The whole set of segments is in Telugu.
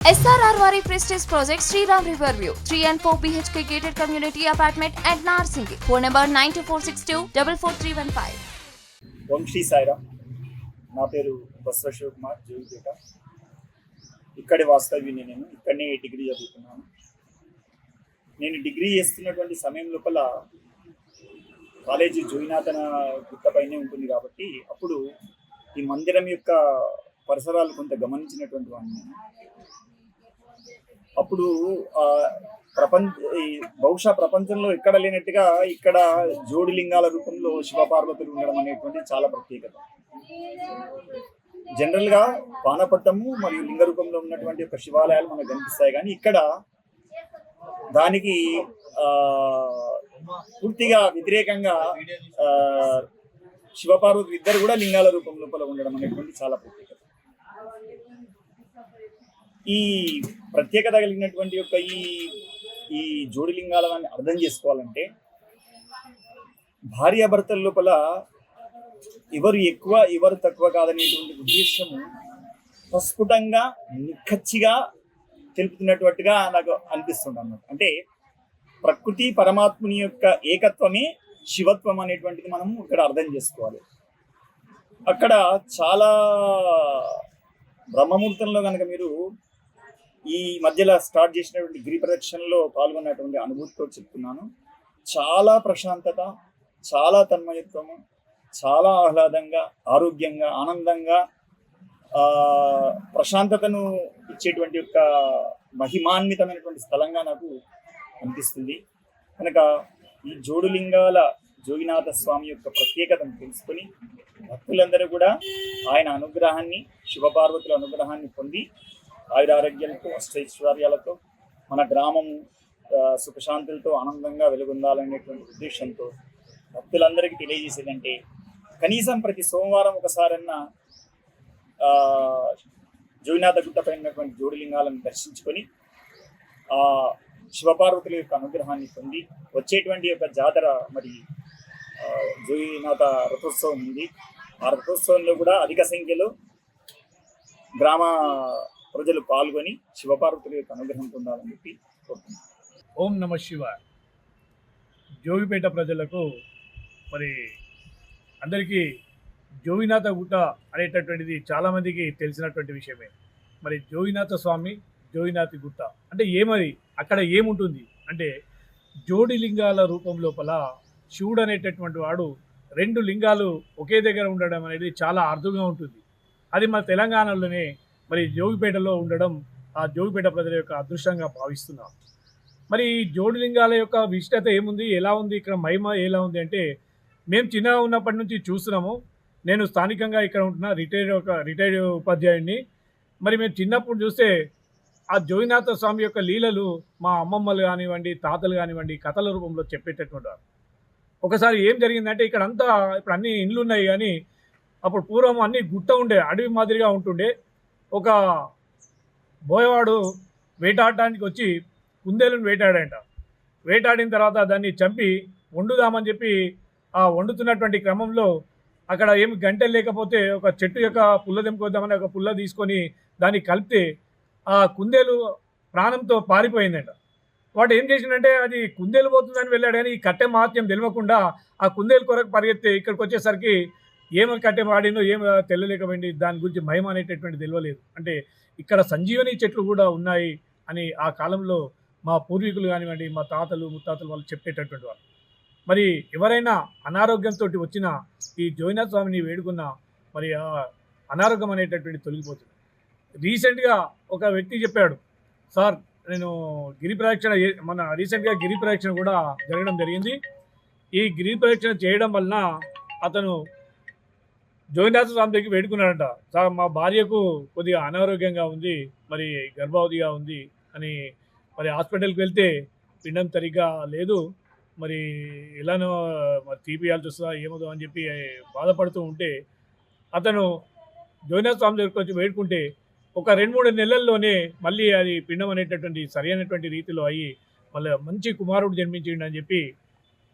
ఎస్ఆర్ఆర్ వారి Prestige project Sriram river view three and four BHK gated community apartment and Narsing phone number nine two four six two double four three one five Om Sri Sairam. నా పేరు బస్వ శివకుమార్ జోగిపేట ఇక్కడే వాస్తవ్యుని నేను. ఇక్కడనే డిగ్రీ చదువుతున్నాను. నేను డిగ్రీ చేస్తున్నటువంటి సమయం లోపల కాలేజీ జోయినాథన గుట్టపైనే ఉంటుంది కాబట్టి అప్పుడు ఈ మందిరం యొక్క పరిసరాలు కొంత గమనించినటువంటి వాడిని అప్పుడు ఆ ప్రపంచ ఈ బహుశా ప్రపంచంలో ఎక్కడ లేనట్టుగా ఇక్కడ జోడి లింగాల రూపంలో శివపార్వతులు ఉండడం అనేటువంటి చాలా ప్రత్యేకత. జనరల్గా పానపట్టము మరియు లింగ రూపంలో ఉన్నటువంటి ఒక శివాలయాలు మనకు కనిపిస్తాయి. కానీ ఇక్కడ దానికి ఆ పూర్తిగా వ్యతిరేకంగా ఆ శివపార్వతులు ఇద్దరు కూడా లింగాల రూపం లోపల ఉండడం అనేటువంటి చాలా ప్రత్యేకత. ఈ ప్రత్యేకత కలిగినటువంటి యొక్క ఈ ఈ జోడిలింగాల అర్థం చేసుకోవాలంటే భార్యాభర్తల లోపల ఎవరు ఎక్కువ ఎవరు తక్కువ కాదనేటువంటి ఉద్దేశము ప్రస్ఫుటంగా నిఖచ్చిగా తెలుపుతున్నట్టుగా నాకు అనిపిస్తుంది అన్నమాట అంటే ప్రకృతి పరమాత్ముని యొక్క ఏకత్వమే శివత్వం అనేటువంటిది మనము ఇక్కడ అర్థం చేసుకోవాలి. అక్కడ చాలా బ్రహ్మముహూర్తంలో కనుక మీరు ఈ మధ్యలో స్టార్ట్ చేసినటువంటి గిరి ప్రదక్షిణలో పాల్గొన్నటువంటి అనుభూతితో చెప్తున్నాను. చాలా ప్రశాంతత చాలా తన్మయత్వము చాలా ఆహ్లాదంగా ఆరోగ్యంగా ఆనందంగా ప్రశాంతతను ఇచ్చేటువంటి యొక్క మహిమాన్వితమైనటువంటి స్థలంగా నాకు అనిపిస్తుంది. కనుక ఈ జోడులింగాల జోగినాథ స్వామి యొక్క ప్రత్యేకతను తెలుసుకొని భక్తులందరూ కూడా ఆయన అనుగ్రహాన్ని శివపార్వతుల అనుగ్రహాన్ని పొంది ఆయురారోగ్యాలతో అష్టైశ్వర్యాలతో మన గ్రామం సుఖశాంతులతో ఆనందంగా వెలుగొందాలనేటువంటి ఉద్దేశంతో భక్తులందరికీ తెలియజేసేదంటే కనీసం ప్రతి సోమవారం ఒకసారన్నా ఆ, జోగినాథ గుట్టపై ఉన్నటువంటి జోడిలింగాలను దర్శించుకొని ఆ శివపార్వతుల యొక్క అనుగ్రహాన్ని పొంది వచ్చేటువంటి యొక్క జాతర మరి జోగినాథ రథోత్సవం ఉంది. ఆ రథోత్సవంలో కూడా అధిక సంఖ్యలో గ్రామ ప్రజలు పాల్గొని శివపార్వతుల యొక్క అనుగ్రహం పొందాలని చెప్పి కోరుతున్నాను ఓం నమ శివ. జోగిపేట ప్రజలకు మరి అందరికీ జోగినాథ గుట్ట అనేటటువంటిది చాలామందికి తెలిసినటువంటి విషయమే. మరి జోగినాథ స్వామి జోగినాథి గుట్ట అంటే ఏమది అక్కడ ఏముంటుంది? అంటే జోడి లింగాల రూపం లోపల శివుడు అనేటటువంటి వాడు రెండు లింగాలు ఒకే దగ్గర ఉండడం అనేది చాలా అరుదుగా ఉంటుంది. అది మన తెలంగాణలోనే మరి జోగిపేటలో ఉండడం ఆ జోగిపేట ప్రజల యొక్క అదృష్టంగా భావిస్తున్నాం. మరి ఈ జోడిలింగాల యొక్క విశిష్టత ఏముంది? ఎలా ఉంది? ఇక్కడ మహిమ ఎలా ఉంది? అంటే మేము చిన్నగా ఉన్నప్పటి నుంచి చూస్తున్నాము. నేను స్థానికంగా ఇక్కడ ఉంటున్న రిటైర్డ్ ఒక రిటైర్డ్ ఉపాధ్యాయుడిని. మరి మేము చిన్నప్పుడు చూస్తే ఆ జోగినాథ స్వామి యొక్క లీలలు మా అమ్మమ్మలు కానివ్వండి తాతలు కానివ్వండి కథల రూపంలో చెప్పేటటువంటి వారు ఒకసారి ఏం జరిగిందంటే ఇక్కడ అంతా ఇప్పుడు అన్ని ఇండ్లు ఉన్నాయి కానీ అప్పుడు పూర్వం అన్ని గుట్ట ఉండే అడవి మాదిరిగా ఉంటుండే. ఒక బోయవాడు వేటాడటానికి వచ్చి కుందేలుని వేటాడంట. వేటాడిన తర్వాత దాన్ని చంపి వండుదామని చెప్పి ఆ వండుతున్నటువంటి క్రమంలో అక్కడ ఏమి గంటలు లేకపోతే ఒక చెట్టు యొక్క పుల్ల తెంపుకొద్దామని ఒక పుల్ల తీసుకొని దాన్ని కలిపితే ఆ కుందేలు ప్రాణంతో పారిపోయిందంట. వాడు ఏం చేసిందంటే అది కుందేలు పోతుందని వెళ్ళాడు కానీ ఈ కట్టె మహత్యం తెలియకుండా ఆ కుందేలు కొరకు పరిగెత్తి ఇక్కడికి వచ్చేసరికి ఏమి కట్టె వాడిందో ఏమి తెలియలేకపోయింది దాని గురించి భయం అనేటటువంటి తెలియలేదు అంటే ఇక్కడ సంజీవని చెట్లు కూడా ఉన్నాయి అని ఆ కాలంలో మా పూర్వీకులు కానివ్వండి మా తాతలు ముత్తాతలు వాళ్ళు చెప్పేటటువంటి వాళ్ళు. మరి ఎవరైనా అనారోగ్యంతో వచ్చిన ఈ జోయినాథ స్వామిని వేడుకున్న మరి ఆ అనారోగ్యం అనేటటువంటి తొలగిపోతుంది. రీసెంట్గా ఒక వ్యక్తి చెప్పాడు సార్ నేను గిరి ప్రదక్షిణ మన రీసెంట్గా గిరి ప్రదక్షిణ కూడా జరగడం జరిగింది. ఈ గిరి ప్రదక్షిణ చేయడం వలన అతను జోగినాథ స్వామి దగ్గర వేడుకున్నాడంట. సార్ మా భార్యకు కొద్దిగా అనారోగ్యంగా ఉంది మరి గర్భవతిగా ఉంది అని మరి హాస్పిటల్కి వెళ్తే పిండం సరిగ్గా లేదు మరి ఎలానో మరి తీపియాల్సి వస్తుందా ఏమదో అని చెప్పి బాధపడుతూ ఉంటే అతను జోగినాథ స్వామి దగ్గరికి వచ్చి వేడుకుంటే ఒక రెండు మూడు నెలల్లోనే మళ్ళీ అది పిండం అనేటటువంటి సరైనటువంటి రీతిలో అయ్యి మళ్ళీ మంచి కుమారుడు జన్మించిండు అని చెప్పి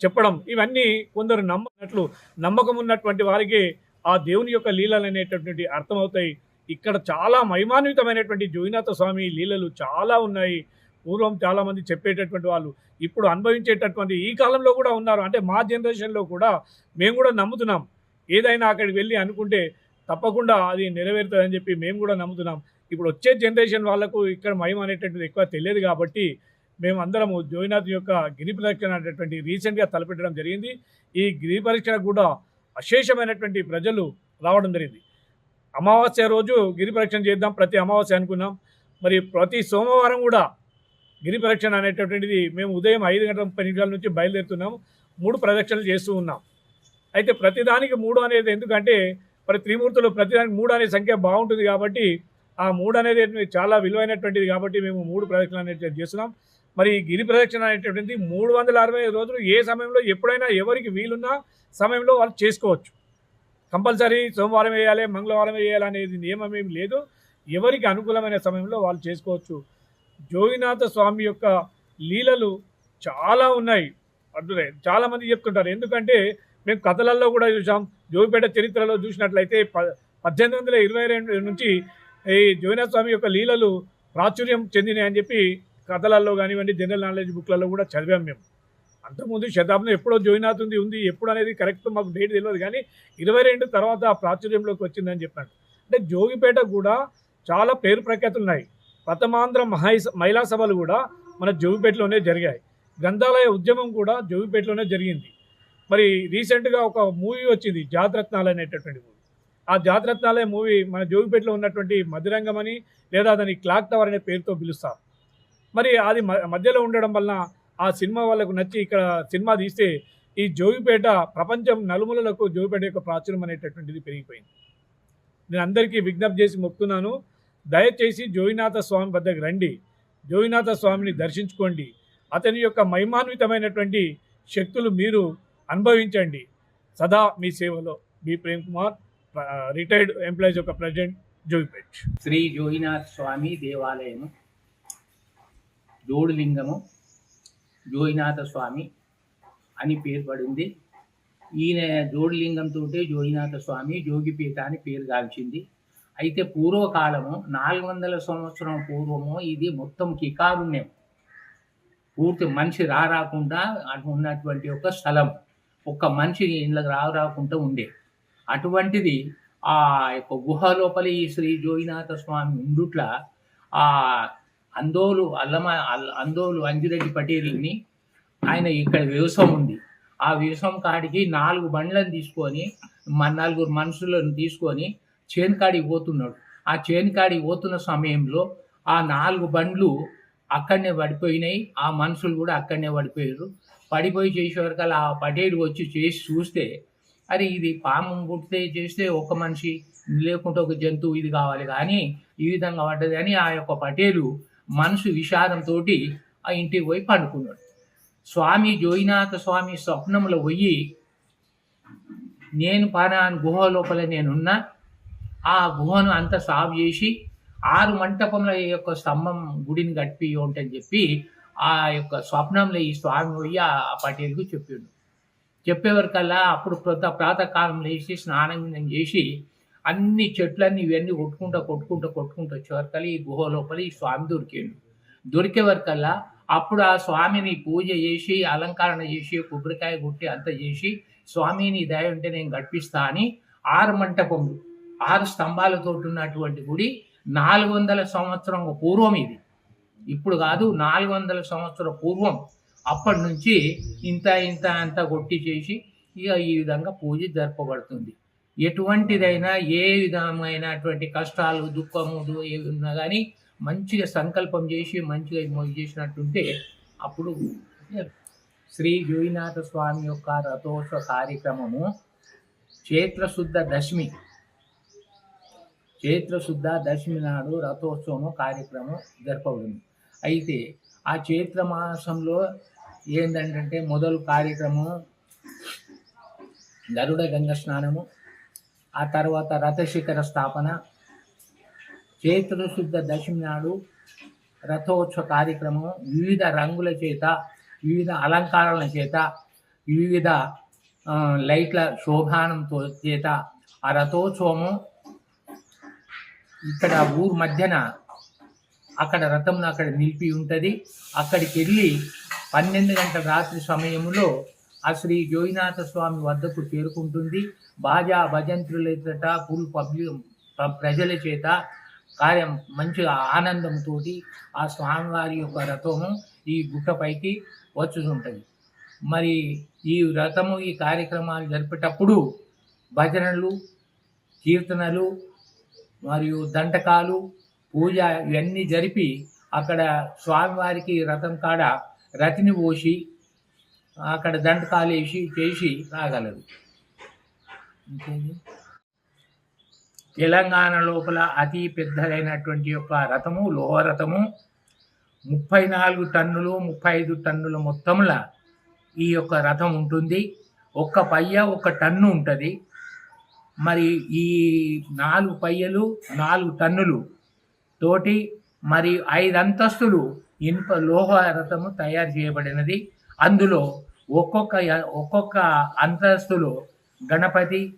చెప్పడం. ఇవన్నీ కొందరు నమ్మనట్లు నమ్మకం ఉన్నటువంటి వారికి ఆ దేవుని యొక్క లీలలు అనేటటువంటి అర్థమవుతాయి. ఇక్కడ చాలా మహిమాన్వితమైనటువంటి జోగినాథ స్వామి లీలలు చాలా ఉన్నాయి. పూర్వం చాలామంది చెప్పేటటువంటి వాళ్ళు ఇప్పుడు అనుభవించేటటువంటి ఈ కాలంలో కూడా ఉన్నారు. అంటే మా జనరేషన్లో కూడా మేము కూడా నమ్ముతున్నాం. ఏదైనా అక్కడికి వెళ్ళి అనుకుంటే తప్పకుండా అది నెరవేరుతుందని చెప్పి మేము కూడా నమ్ముతున్నాం. ఇప్పుడు వచ్చే జనరేషన్ వాళ్ళకు ఇక్కడ మయం అనేటటువంటిది ఎక్కువ తెలియదు కాబట్టి మేము అందరము జోగినాథ్ యొక్క గిరి పరీక్ష అనేటటువంటి రీసెంట్గా తలపెట్టడం జరిగింది. ఈ గిరి పరీక్ష కూడా అశేషమైనటువంటి ప్రజలు రావడం జరిగింది. అమావాస్య రోజు గిరి పరీక్షణ చేద్దాం ప్రతి అమావాస్య అనుకున్నాం. మరి ప్రతి సోమవారం కూడా గిరి పరీక్షణ అనేటటువంటిది మేము ఉదయం ఐదు గంటల ముప్పై నిమిషాల నుంచి బయలుదేరుతున్నాం మూడు ప్రదక్షిణలు చేస్తూ ఉన్నాం. అయితే ప్రతిదానికి మూడు అనేది ఎందుకంటే మరి త్రిమూర్తులు ప్రతిదానికి మూడు అనే సంఖ్య బాగుంటుంది కాబట్టి ఆ మూడు అనేది చాలా విలువైనటువంటిది కాబట్టి మేము మూడు ప్రదక్షిణలు అనేది చేస్తున్నాం. మరి గిరి ప్రదక్షిణ అనేటువంటిది మూడు వందల అరవై ఐదు రోజులు ఏ సమయంలో ఎప్పుడైనా ఎవరికి వీలున్న సమయంలో వాళ్ళు చేసుకోవచ్చు. కంపల్సరీ సోమవారం వేయాలి మంగళవారం వేయాలి అనేది నియమం ఏమి లేదు. ఎవరికి అనుకూలమైన సమయంలో వాళ్ళు చేసుకోవచ్చు. జోగినాథ స్వామి యొక్క లీలలు చాలా ఉన్నాయి. అడ్డులే చాలామంది చెప్తుంటారు. ఎందుకంటే మేము కథలలో కూడా చూసాం. జోగిపేట చరిత్రలో చూసినట్లయితే ప పద్దెనిమిది వందల ఇరవై రెండు నుంచి ఈ జోగినాథ స్వామి యొక్క లీలలు ప్రాచుర్యం చెందినాయని చెప్పి కథలలో కానివ్వండి జనరల్ నాలెడ్జ్ బుక్లలో కూడా చదివాం మేము. అంతకుముందు శతాబ్దం ఎప్పుడో జోయినాథ్ ఉంది ఉంది ఎప్పుడు అనేది కరెక్ట్ మాకు డేట్ తెలియదు కానీ ఇరవై రెండు తర్వాత ఆ ప్రాచుర్యంలోకి వచ్చిందని చెప్పాను అంటే జోగిపేట కూడా చాలా పేరు ప్రఖ్యాతులు ఉన్నాయి ప్రథమాంధ్ర మహై మహిళా సభలు కూడా మన జోగిపేటలోనే జరిగాయి. గ్రంథాలయ ఉద్యమం కూడా జోగిపేటలోనే జరిగింది. మరి రీసెంట్గా ఒక మూవీ వచ్చింది జాతరత్నాలు అనేటటువంటి మూవీ ఆ జాతరత్నాలయ మూవీ మన జోగిపేటలో ఉన్నటువంటి మధురంగమని లేదా దాని క్లాక్ టవర్ అనే పేరుతో పిలుస్తారు మరి అది మధ్యలో ఉండడం వలన ఆ సినిమా వాళ్ళకు నచ్చి ఇక్కడ సినిమా తీస్తే ఈ జోగిపేట ప్రపంచం నలుమూలలకు జోగిపేట యొక్క ప్రాచుర్యం అనేటటువంటిది పెరిగిపోయింది. నేను అందరికీ విజ్ఞప్తి చేసి మొక్కుతున్నాను. దయచేసి జోగినాథ స్వామి వద్దకు రండి. జోగినాథ స్వామిని దర్శించుకోండి. అతని యొక్క మహిమాన్వితమైనటువంటి శక్తులు మీరు అనుభవించండి. సదా మీ సేవలో B Prem Kumar retired employees యొక్క ప్రెసిడెంట్ జోగిపేట్. శ్రీ జోగినాథ్ స్వామి దేవాలయము. జోడులింగము జోయినాథ స్వామి అని పేరు పడింది. ఈయన జోడులింగంతో జోయినాథ స్వామి జోగిపీఠ అని పేరు గాల్చింది అయితే పూర్వకాలము నాలుగు వందల సంవత్సరం పూర్వము ఇది మొత్తం కికారుణ్యం. పూర్తి మనిషి రారాకుండా అటు ఉన్నటువంటి ఒక స్థలం ఒక్క మనిషి ఇళ్ళకి రారాకుండా ఉండే. అటువంటిది ఆ యొక్క గుహ లోపల ఈ శ్రీ జోయినాథ స్వామి ఉండుట్ల ఆ అందోలు అల్లమ అందోలు అంజిరెడ్డి పటేల్ని ఆయన ఇక్కడ వ్యవసాయం ఉంది. ఆ వ్యవసాయం కాడికి నాలుగు బండ్లను తీసుకొని మన నలుగురు మనుషులను తీసుకొని చేను కాడికి పోతున్నాడు. ఆ చేను కాడికి పోతున్న సమయంలో ఆ నాలుగు బండ్లు అక్కడనే పడిపోయినాయి. ఆ మనుషులు కూడా అక్కడనే పడిపోయారు. పడిపోయి చేసేవరకల్లా ఆ పటేలు వచ్చి చేసి చూస్తే అరే ఇది పాము పుట్టితే చేస్తే ఒక మనిషి లేకుంటే ఒక జంతువు ఇది కావాలి కానీ ఈ విధంగా పడ్డది అని ఆ యొక్క పటేలు మనసు విషాదంతో ఆ ఇంటికి పోయి పండుకున్నాడు. స్వామి జోయినాథ స్వామి స్వప్నంలో పోయి నేను పారాన్ గుహ లోపల నేనున్నా. ఆ గుహను అంతా సాగు చేసి ఆరు మంటపంలో ఈ యొక్క స్తంభం గుడిని కట్టిపి ఉంటని చెప్పి ఆ యొక్క స్వప్నంలో ఈ స్వామి పోయి ఆ పటేల్కి చెప్పిండు. చెప్పేవరకల్లా అప్పుడు ప్రత ప్రాతకాలం లేచి స్నానం చేసి అన్ని చెట్లన్నీ ఇవన్నీ కొట్టుకుంటా కొట్టుకుంటా కొట్టుకుంటూ వచ్చేవరకల్లా ఈ గుహ లోపల ఈ స్వామి దొరికిండు. దొరికే వరకల్లా అప్పుడు ఆ స్వామిని పూజ చేసి అలంకరణ చేసి కొబ్బరికాయ కొట్టి అంత చేసి స్వామిని దయ ఉంటే నేను గడిపిస్తా అని ఆరు మంటపములు ఆరు స్తంభాలతో ఉన్నటువంటి గుడి నాలుగు వందల సంవత్సరం పూర్వం ఇది. ఇప్పుడు కాదు నాలుగు వందల సంవత్సరం పూర్వం అప్పటి నుంచి ఇంత ఇంత అంత కొట్టి చేసి ఇక ఈ విధంగా పూజ జరపబడుతుంది. ఎటువంటిదైనా ఏ విధమైనటువంటి కష్టాలు దుఃఖము ఏవి ఉన్నా కానీ మంచిగా సంకల్పం చేసి మంచిగా మొ- చేసినట్టుంటే అప్పుడు శ్రీ జోయినాథ స్వామి యొక్క రథోత్సవ కార్యక్రమము చైత్రశుద్ధ దశమి. చైత్రశుద్ధ దశమి నాడు రథోత్సవం కార్యక్రమం జరపబడింది. అయితే ఆ చైత్ర మాసంలో ఏంటంటే మొదలు కార్యక్రమం గరుడ గంగ స్నానము ఆ తర్వాత రథశిఖర స్థాపన చైత్రశుద్ధ దశమి నాడు రథోత్సవ కార్యక్రమం వివిధ రంగుల చేత వివిధ అలంకారాల చేత వివిధ లైట్ల శోభానంతో చేత ఆ రథోత్సవము ఇక్కడ ఊరు మధ్యన అక్కడ రథం అక్కడ నిలిపి ఉంటుంది. అక్కడికి వెళ్ళి పన్నెండు గంటల రాత్రి సమయంలో ఆ శ్రీ జోయినాథ స్వామి వద్దకు చేరుకుంటుంది. బాజా భజంత్రులతట ఫుల్ పబ్లిక్ ప్రజల చేత కార్యం మంచిగా ఆనందంతో ఆ స్వామివారి యొక్క రథము ఈ గుట్టపైకి వచ్చుతుంటుంది. మరి ఈ రథము ఈ కార్యక్రమాలు జరిపేటప్పుడు భజనలు కీర్తనలు మరియు దంటకాలు పూజ ఇవన్నీ జరిపి అక్కడ స్వామివారికి రథం కాడ రతిని పోసి అక్కడ దండకాలు చేసి రాగలరు తెలంగాణ లోపల అతి పెద్దదైనటువంటి యొక్క రథము లోహ రథము ముప్పై నాలుగు టన్నులు ముప్పై ఐదు టన్నుల మొత్తంలో ఈ యొక్క రథం ఉంటుంది. ఒక్క పయ్య ఒక టన్ను ఉంటుంది. మరి ఈ నాలుగు పయ్యలు నాలుగు టన్నులు తోటి మరి ఐదు అంతస్తులు ఇనుప లోహ రథము తయారు చేయబడినది. అందులో ఒక్కొక్క ఒక్కొక్క అంతస్తులో గణపతి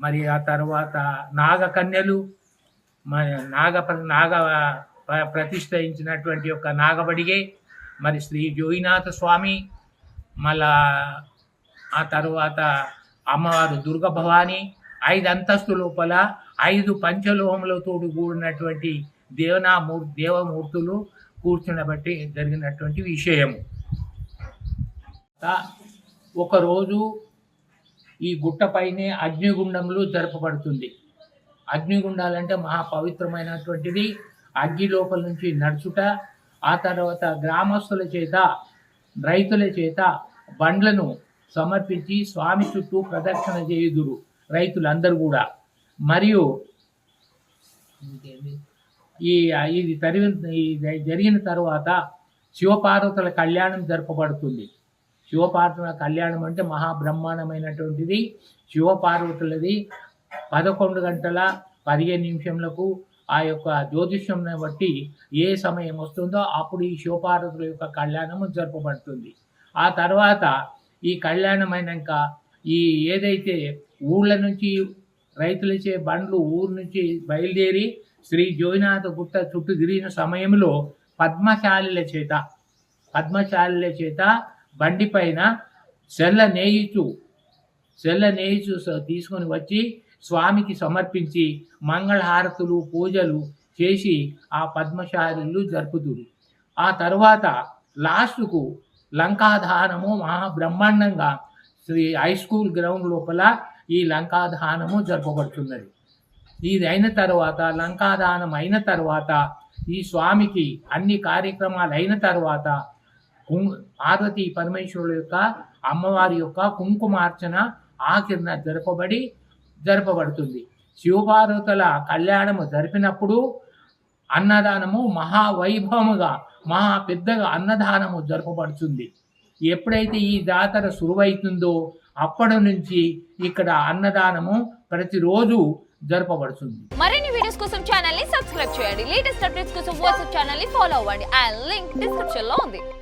మరి ఆ తర్వాత నాగకన్యలు మరి నాగ నాగ ప్రతిష్ఠించినటువంటి యొక్క నాగబడిగే మరి శ్రీ జోయినాథ స్వామి మళ్ళా ఆ తర్వాత అమ్మవారు దుర్గ భవాని ఐదు అంతస్తు లోపల ఐదు పంచలోహములతో కూడినటువంటి దేవనామూర్ దేవమూర్తులు కూర్చునబట్టి జరిగినటువంటి విషయము. ఒకరోజు ఈ గుట్టపైనే అగ్నిగుండములు జరపబడుతుంది. అగ్నిగుండాలంటే మహా పవిత్రమైనటువంటిది అగ్ని లోపల నుంచి నడుచుట ఆ తర్వాత గ్రామస్తుల చేత రైతుల చేత బండ్లను సమర్పించి స్వామి చుట్టూ ప్రదక్షిణ చేయుదురు రైతులందరూ కూడా. మరియు ఈ ఇది తరిగిన జరిగిన తర్వాత శివపార్వతుల కళ్యాణం జరపబడుతుంది. శివపార్వతుల కళ్యాణం అంటే మహాబ్రహ్మాండమైనటువంటిది. శివపార్వతులది పదకొండు గంటల పదిహేను నిమిషంలకు ఆ యొక్క జ్యోతిష్యంని బట్టి ఏ సమయం వస్తుందో అప్పుడు ఈ శివపార్వతుల యొక్క కళ్యాణము జరపబడుతుంది. ఆ తర్వాత ఈ కళ్యాణం అయినాక ఈ ఏదైతే ఊళ్ళ నుంచి రైతులచే బండ్లు ఊరు నుంచి బయలుదేరి శ్రీ జోయినాథ గుట్ట చుట్టూ తిరిగిన సమయంలో పద్మశాలిల చేత పద్మశాలిల చేత బండి పైన సెల్ల నేయిచు సెల్ల నేయిచు తీసుకొని వచ్చి స్వామికి సమర్పించి మంగళహారతులు పూజలు చేసి ఆ పద్మశాలులు జరుపుతురు ఆ తర్వాత లాస్ట్కు లంకాధానము మహాబ్రహ్మాండంగా శ్రీ హై స్కూల్ గ్రౌండ్ లోపల ఈ లంకాదానము జరపబడుతున్నది. ఇది అయిన తర్వాత లంకాదానం అయిన తర్వాత ఈ స్వామికి అన్ని కార్యక్రమాలు అయిన తర్వాత పార్వతి పరమేశ్వరుల యొక్క అమ్మవారి యొక్క కుంకుమార్చన ఆకిరణ జరపబడి జరపబడుతుంది. శివపార్వతుల కళ్యాణము జరిపినప్పుడు అన్నదానము మహావైభవముగా మహా పెద్దగా అన్నదానము జరపబడుతుంది. ఎప్పుడైతే ఈ జాతర సురువైతుందో అప్పటి నుంచి ఇక్కడ అన్నదానము ప్రతిరోజు జరపబడుతుంది. మరిన్ని వీడియోస్ కోసం ఛానల్ని సబ్స్క్రైబ్ చేయండి. లేటెస్ట్ అప్డేట్స్ కోసం వాట్సాప్ ఛానల్ని ఫాలో అవ్వండి. అండ్ లింక్ డిస్క్రిప్షన్లో ఉంది.